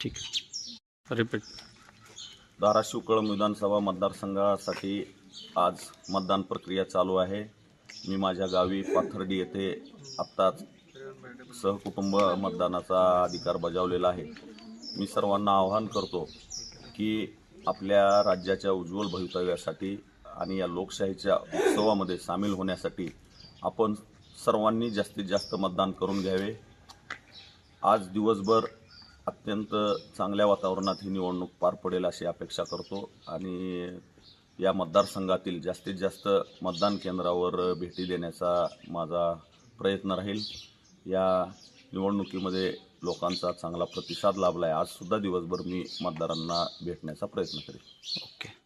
ठीक रिपीट धाराशिव कल विधानसभा मतदारसंघासाठी आज मतदान प्रक्रिया चालू है मी माझ्या गावी पाथर्डी येथे आत्ताच सहकुटुंब मतदानाचा अधिकार बजावलेला आहे. मी सर्वांना आवाहन करतो की आपल्या राज्याच्या उज्ज्वल भवितव्यासाठी आणि या लोकशाहीच्या उत्सवामध्ये सामील होण्यासाठी आपण सर्वांनी जास्तीत जास्त मतदान करून घ्यावे. आज दिवसभर अत्यंत चांगल्या वातावरणात ही निवडणूक पार पडेल अशी अपेक्षा करतो आणि या मतदारसंघातील जास्तीत जास्त मतदान केंद्रावर भेटी देण्याचा माझा प्रयत्न राहील. या निवडणुकीमध्ये लोकांचा चांगला प्रतिसाद लाभला आहे आजसुद्धा दिवसभर मी मतदारांना भेटण्याचा प्रयत्न करेन ओके.